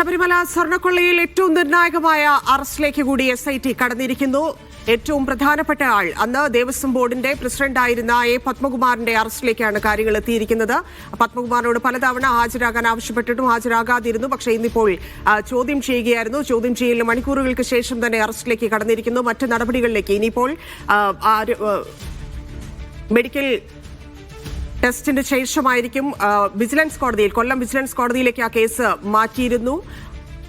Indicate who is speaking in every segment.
Speaker 1: ശബരിമല സ്വർണക്കൊള്ളയിൽ ഏറ്റവും നിർണായകമായ അറസ്റ്റിലേക്ക് കൂടി എസ് ഐ ടി കടന്നിരിക്കുന്നു. ഏറ്റവും പ്രധാനപ്പെട്ട ആൾ അന്ന് ദേവസ്വം ബോർഡിന്റെ പ്രസിഡന്റായിരുന്ന എ പത്മകുമാറിന്റെ അറസ്റ്റിലേക്കാണ് കാര്യങ്ങൾ എത്തിയിരിക്കുന്നത്. പത്മകുമാറിനോട് പലതവണ ഹാജരാകാൻ ആവശ്യപ്പെട്ടിട്ടും ഹാജരാകാതിരുന്നു. പക്ഷേ ഇന്നിപ്പോൾ ചോദ്യം ചെയ്യുകയായിരുന്നു. ചോദ്യം ചെയ്യലിന് മണിക്കൂറുകൾക്ക് ശേഷം തന്നെ അറസ്റ്റിലേക്ക് കടന്നിരിക്കുന്നു. മറ്റ് നടപടികളിലേക്ക് ഇനിയിപ്പോൾ മെഡിക്കൽ ടെസ്റ്റിന് ശേഷമായിരിക്കും വിജിലൻസ് കോടതിയിൽ കൊല്ലം വിജിലൻസ് കോടതിയിലേക്ക് ആ കേസ് മാറ്റിയിരുന്നു.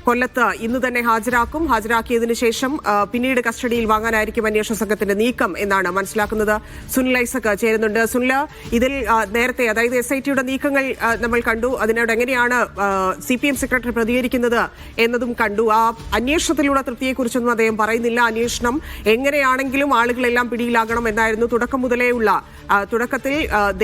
Speaker 1: കൊല്ലത്ത് ഇന്ന് തന്നെ ഹാജരാക്കും. ഹാജരാക്കിയതിനു ശേഷം പിന്നീട് കസ്റ്റഡിയിൽ വാങ്ങാനായിരിക്കും അന്വേഷണ സംഘത്തിന്റെ നീക്കം എന്നാണ് മനസ്സിലാക്കുന്നത്. സുനിൽ ഐസക് ചേരുന്നുണ്ട്. സുനിൽ ഇതിൽ നേരത്തെ അതായത് എസ് ഐ ടിയുടെ നീക്കങ്ങൾ നമ്മൾ കണ്ടു. അതിനോട് എങ്ങനെയാണ് സി പി എം സെക്രട്ടറി പ്രതികരിക്കുന്നത് എന്നതും കണ്ടു. ആ അന്വേഷണത്തിലുള്ള തൃപ്തിയെക്കുറിച്ചൊന്നും അദ്ദേഹം പറയുന്നില്ല. അന്വേഷണം എങ്ങനെയാണെങ്കിലും ആളുകളെല്ലാം പിടിയിലാകണം എന്നായിരുന്നു തുടക്കം മുതലേയുള്ള തുടക്കത്തിൽ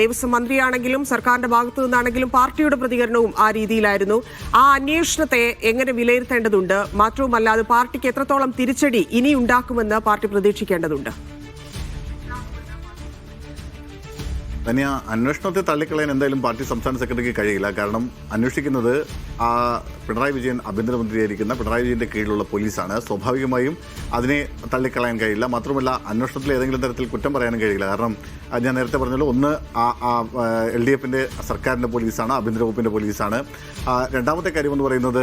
Speaker 1: ദേവസ്വം മന്ത്രിയാണെങ്കിലും സർക്കാരിന്റെ ഭാഗത്തു നിന്നാണെങ്കിലും പാർട്ടിയുടെ പ്രതികരണവും ആ രീതിയിലായിരുന്നു. ആ അന്വേഷണത്തെ എങ്ങനെ വിലയിരുത്തേണ്ടതുണ്ട്. മാത്രവുമല്ല അത് പാർട്ടിക്ക് എത്രത്തോളം തിരിച്ചടി ഇനി ഉണ്ടാക്കുമെന്ന് പാർട്ടി പ്രതീക്ഷിക്കേണ്ടതുണ്ട്.
Speaker 2: തന്നെ ആ അന്വേഷണത്തെ തള്ളിക്കളയാൻ എന്തായാലും പാർട്ടി സംസ്ഥാന സെക്രട്ടറിക്ക് കഴിയില്ല. കാരണം അന്വേഷിക്കുന്നത് ആ പിണറായി വിജയൻ ആഭ്യന്തരമന്ത്രിയായിരിക്കുന്ന പിണറായി വിജയന്റെ കീഴിലുള്ള പോലീസാണ്. സ്വാഭാവികമായും അതിനെ തള്ളിക്കളയാൻ കഴിയില്ല. മാത്രമല്ല അന്വേഷണത്തിൽ ഏതെങ്കിലും തരത്തിൽ കുറ്റം പറയാനും കഴിയില്ല. കാരണം ഞാൻ നേരത്തെ പറഞ്ഞല്ലോ ഒന്ന് ആ എൽ ഡി എഫിന്റെ സർക്കാരിന്റെ പോലീസാണ് ആഭ്യന്തര പോലീസാണ്. രണ്ടാമത്തെ കാര്യം എന്ന് പറയുന്നത്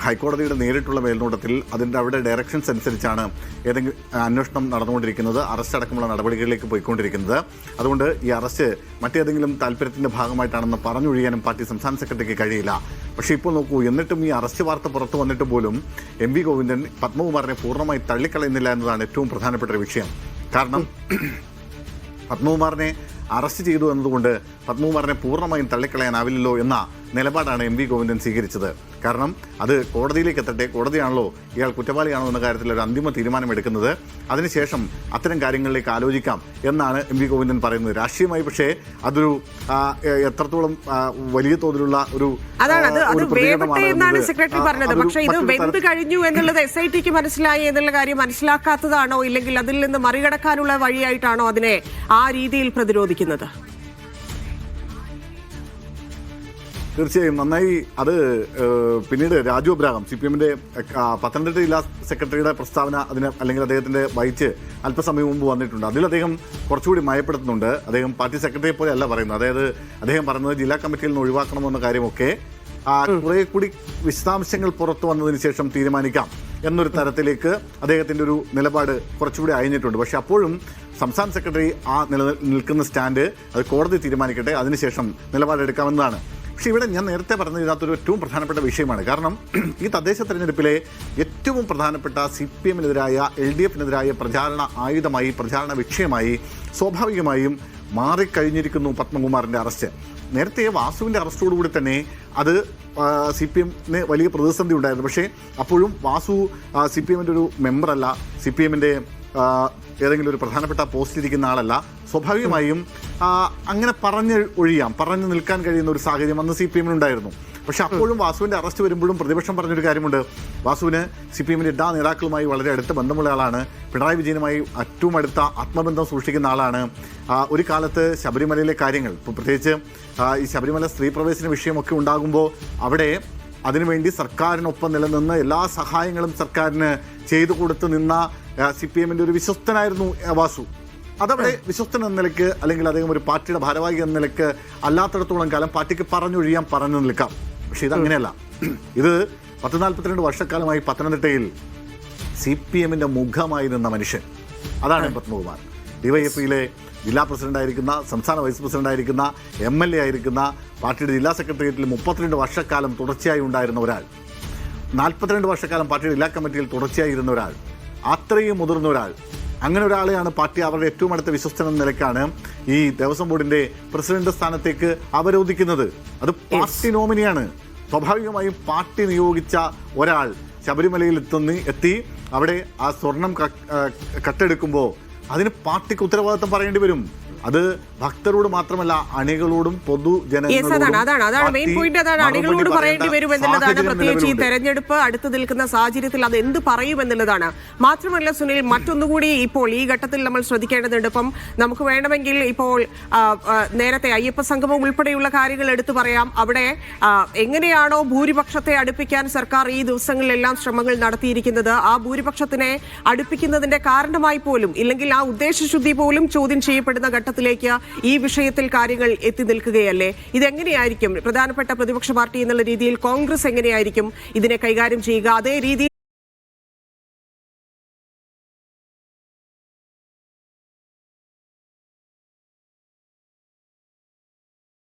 Speaker 2: ഹൈക്കോടതിയുടെ നേരിട്ടുള്ള മേൽനോട്ടത്തിൽ അതിന്റെ അവിടെ ഡയറക്ഷൻസ് അനുസരിച്ചാണ് ഏതെങ്കിലും അന്വേഷണം നടന്നുകൊണ്ടിരിക്കുന്നത്. അറസ്റ്റ് അടക്കമുള്ള നടപടികളിലേക്ക് പോയിക്കൊണ്ടിരിക്കുന്നത്. അതുകൊണ്ട് ഈ അറസ്റ്റ് മറ്റേതെങ്കിലും താല്പര്യത്തിന്റെ ഭാഗമായിട്ടാണെന്ന് പറഞ്ഞൊഴിയാനും പാർട്ടി സംസ്ഥാന സെക്രട്ടറിക്ക് കഴിയില്ല. പക്ഷേ ഇപ്പോൾ നോക്കൂ എന്നിട്ടും ഈ അറസ്റ്റ് വാർത്ത പുറത്തു വന്നിട്ട് പോലും എം വി ഗോവിന്ദൻ പത്മകുമാറിനെ പൂർണമായി തള്ളിക്കളയുന്നില്ല എന്നതാണ് ഏറ്റവും പ്രധാനപ്പെട്ട ഒരു വിഷയം. കാരണം പത്മകുമാറിനെ അറസ്റ്റ് ചെയ്തു എന്നതുകൊണ്ട് പത്മകുമാറിനെ പൂർണമായും തള്ളിക്കളയാനാവില്ലല്ലോ എന്ന നിലപാടാണ് എം വി ഗോവിന്ദൻ സ്വീകരിച്ചത്. കാരണം അത് കോടതിയിലേക്ക് എത്തട്ടെ കോടതിയാണല്ലോ ഇയാൾ കുറ്റവാളിയാണോ എന്ന കാര്യത്തിൽ ഒരു അന്തിമ തീരുമാനമെടുക്കുന്നത്. അതിനുശേഷം അത്തരം കാര്യങ്ങളിലേക്ക് ആലോചിക്കാം എന്നാണ് എം വി ഗോവിന്ദൻ പറയുന്നത്. രാഷ്ട്രീയമായി പക്ഷേ അതൊരു എത്രത്തോളം വലിയ തോതിലുള്ള ഒരു
Speaker 1: അതാണ് അത്
Speaker 2: ആ,
Speaker 1: അത് വേവട്ടെ എന്നാണ് സെക്രട്ടറി പറഞ്ഞത്. പക്ഷേ ഇത് വെന്ത് കഴിഞ്ഞു എന്നുള്ളത് എസ് ഐ ടിക്ക് മനസ്സിലായി എന്നുള്ള കാര്യം മനസ്സിലാക്കാത്തതാണോ ഇല്ലെങ്കിൽ അതിൽ നിന്ന് മറികടക്കാനുള്ള വഴിയായിട്ടാണോ അതിനെ ആ രീതിയിൽ പ്രതിരോധിക്കുന്നത്?
Speaker 2: തീർച്ചയായും. നന്നായി അത് പിന്നീട് രാജു അബ്രാഹം സി പി എമ്മിന്റെ പത്തനംതിട്ട ജില്ലാ സെക്രട്ടറിയുടെ പ്രസ്താവന അതിന് അല്ലെങ്കിൽ അദ്ദേഹത്തിന്റെ വായിച്ച് അല്പസമയം മുമ്പ് വന്നിട്ടുണ്ട്. അതിൽ അദ്ദേഹം കുറച്ചുകൂടി മയപ്പെടുത്തുന്നുണ്ട്. അദ്ദേഹം പാർട്ടി സെക്രട്ടറിയെ പോലെ അല്ല പറയുന്നത്. അതായത് അദ്ദേഹം പറയുന്നത് ജില്ലാ കമ്മിറ്റിയിൽ നിന്ന് ഒഴിവാക്കണമെന്ന കാര്യമൊക്കെ കുറെ കൂടി വിശദാംശങ്ങൾ പുറത്തു വന്നതിന് ശേഷം തീരുമാനിക്കാം എന്നൊരു തരത്തിലേക്ക് അദ്ദേഹത്തിന്റെ ഒരു നിലപാട് കുറച്ചുകൂടി അയഞ്ഞിട്ടുണ്ട്. പക്ഷെ അപ്പോഴും സംസ്ഥാന സെക്രട്ടറി ആ നില നിൽക്കുന്ന സ്റ്റാൻഡ് അത് കോടതി തീരുമാനിക്കട്ടെ അതിനുശേഷം നിലപാടെടുക്കാമെന്നതാണ് പക്ഷെ ഇവിടെ ഞാൻ നേരത്തെ പറഞ്ഞത് ഇതിനകത്തൊരു ഏറ്റവും പ്രധാനപ്പെട്ട വിഷയമാണ്. കാരണം ഈ തദ്ദേശ തെരഞ്ഞെടുപ്പിലെ ഏറ്റവും പ്രധാനപ്പെട്ട സി പി എമ്മിനെതിരായ എൽ ഡി എഫിനെതിരായ പ്രചാരണ ആയുധമായി പ്രചാരണ വിഷയമായി സ്വാഭാവികമായും മാറിക്കഴിഞ്ഞിരിക്കുന്നു പത്മകുമാറിന്റെ അറസ്റ്റ്. നേരത്തെ വാസുവിന്റെ അറസ്റ്റോടുകൂടി തന്നെ അത് സി പി എമ്മിന് വലിയ പ്രതിസന്ധി ഉണ്ടായിരുന്നു. പക്ഷേ അപ്പോഴും വാസു സി പി എമ്മിന്റെ ഒരു മെമ്പറല്ല സി പി എമ്മിന്റെ ഏതെങ്കിലും ഒരു പ്രധാനപ്പെട്ട പോസ്റ്റിലിരിക്കുന്ന ആളല്ല. സ്വാഭാവികമായും അങ്ങനെ പറഞ്ഞ് ഒഴിയാം. പറഞ്ഞു നിൽക്കാൻ കഴിയുന്ന ഒരു സാഹചര്യം അന്ന് സി പി എമ്മിനുണ്ടായിരുന്നു പക്ഷെ അപ്പോഴും വാസുവിന്റെ അറസ്റ്റ് വരുമ്പോഴും പ്രതിപക്ഷം പറഞ്ഞൊരു കാര്യമുണ്ട്. വാസുവിന് സി പി എമ്മിന്റെ എല്ലാ നേതാക്കളുമായി വളരെ അടുത്ത ബന്ധമുള്ള ആളാണ്. പിണറായി വിജയനുമായി ഏറ്റവും അടുത്ത ആത്മബന്ധം സൂക്ഷിക്കുന്ന ആളാണ്. ഒരു കാലത്ത് ശബരിമലയിലെ കാര്യങ്ങൾ പ്രത്യേകിച്ച് ഈ ശബരിമല സ്ത്രീ പ്രവേശന വിഷയമൊക്കെ ഉണ്ടാകുമ്പോൾ അവിടെ അതിനുവേണ്ടി സർക്കാരിനൊപ്പം നിലനിന്ന് എല്ലാ സഹായങ്ങളും സർക്കാരിന് ചെയ്തു കൊടുത്തു നിന്ന സി പി എമ്മിന്റെ ഒരു വിശ്വസ്തനായിരുന്നു വാസു. അതവിടെ വിശ്വസ്തൻ എന്ന നിലയ്ക്ക് അല്ലെങ്കിൽ അദ്ദേഹം ഒരു പാർട്ടിയുടെ ഭാരവാഹി എന്ന നിലയ്ക്ക് അല്ലാത്തടത്തോളം കാലം പാർട്ടിക്ക് പറഞ്ഞൊഴിയാൻ പറഞ്ഞു നിൽക്കാം പക്ഷേ ഇത് അങ്ങനെയല്ല. ഇത് പത്ത് നാൽപ്പത്തിരണ്ട് വർഷക്കാലമായി പത്തനംതിട്ടയിൽ സി പി എമ്മിന്റെ മുഖമായി നിന്ന മനുഷ്യൻ. അതാണ് പത്മകുമാർ ഡിവൈഎഫ്ഇയിലെ ജില്ലാ പ്രസിഡന്റായിരിക്കുന്ന സംസ്ഥാന വൈസ് പ്രസിഡന്റായിരിക്കുന്ന എം എൽ എ ആയിരിക്കുന്ന പാർട്ടിയുടെ ജില്ലാ സെക്രട്ടേറിയറ്റിൽ മുപ്പത്തിരണ്ട് വർഷക്കാലം തുടർച്ചയായി ഉണ്ടായിരുന്ന ഒരാൾ. നാൽപ്പത്തിരണ്ട് വർഷക്കാലം പാർട്ടിയുടെ ജില്ലാ കമ്മിറ്റിയിൽ തുടർച്ചയായി ഇരുന്ന ഒരാൾ. അത്രയും മുതിർന്ന ഒരാൾ. അങ്ങനെ ഒരാളെയാണ് പാർട്ടി അവരുടെ ഏറ്റവും അടുത്ത വിശ്വസ്തൻ എന്ന നിലക്കാണ് ഈ ദേവസ്വം ബോർഡിന്റെ പ്രസിഡന്റ് സ്ഥാനത്തേക്ക് അവരോധിക്കുന്നത്. അത് പാർട്ടി നോമിനിയാണ്. സ്വാഭാവികമായും പാർട്ടി നിയോഗിച്ച ഒരാൾ ശബരിമലയിൽ എത്തുന്ന എത്തി. അവിടെ ആ സ്വർണം കട്ടെടുക്കുമ്പോൾ അതിന് പാർട്ടിക്ക് ഉത്തരവാദിത്തം പറയേണ്ടി വരും. അത് ഭക്തരോട് മാത്രമല്ല അണികളോടും പൊതുജനങ്ങളോടും
Speaker 1: അതാണ് അതാണ് അതാണ് മെയിൻ പോയിന്റ് അതാണ് അണികളോട് പറയേണ്ടി വരും എന്നുള്ളതാണ് പ്രത്യേകിച്ച് ഈ തെരഞ്ഞെടുപ്പ് അടുത്ത് നിൽക്കുന്ന സാഹചര്യത്തിൽ അത് എന്ത് പറയും എന്നുള്ളതാണ് മാത്രമല്ല സുനിൽ മറ്റൊന്നുകൂടി ഇപ്പോൾ ഈ ഘട്ടത്തിൽ നമ്മൾ ശ്രദ്ധിക്കേണ്ടതുണ്ട്. ഇപ്പം നമുക്ക് വേണമെങ്കിൽ ഇപ്പോൾ നേരത്തെ അയ്യപ്പ സംഗമം ഉൾപ്പെടെയുള്ള കാര്യങ്ങൾ എടുത്തു പറയാം. അവിടെ എങ്ങനെയാണോ ഭൂരിപക്ഷത്തെ അടുപ്പിക്കാൻ സർക്കാർ ഈ ദിവസങ്ങളിലെല്ലാം ശ്രമങ്ങൾ നടത്തിയിരിക്കുന്നത്. ആ ഭൂരിപക്ഷത്തിനെ അടുപ്പിക്കുന്നതിന്റെ കാരണമായി പോലും ഇല്ലെങ്കിൽ ആ ഉദ്ദേശശുദ്ധി പോലും ചോദ്യം ചെയ്യപ്പെടുന്ന ഘട്ടത്തിലേക്ക് ഈ വിഷയത്തിൽ കാര്യങ്ങൾ എത്തി നിൽക്കുകയല്ലേ? ഇതെങ്ങനെയായിരിക്കും? പ്രധാനപ്പെട്ട പ്രതിപക്ഷ പാർട്ടി എന്നുള്ള രീതിയിൽ കോൺഗ്രസ് എങ്ങനെയായിരിക്കും ഇതിനെ കൈകാര്യം ചെയ്യുക? അതേ രീതിയിൽ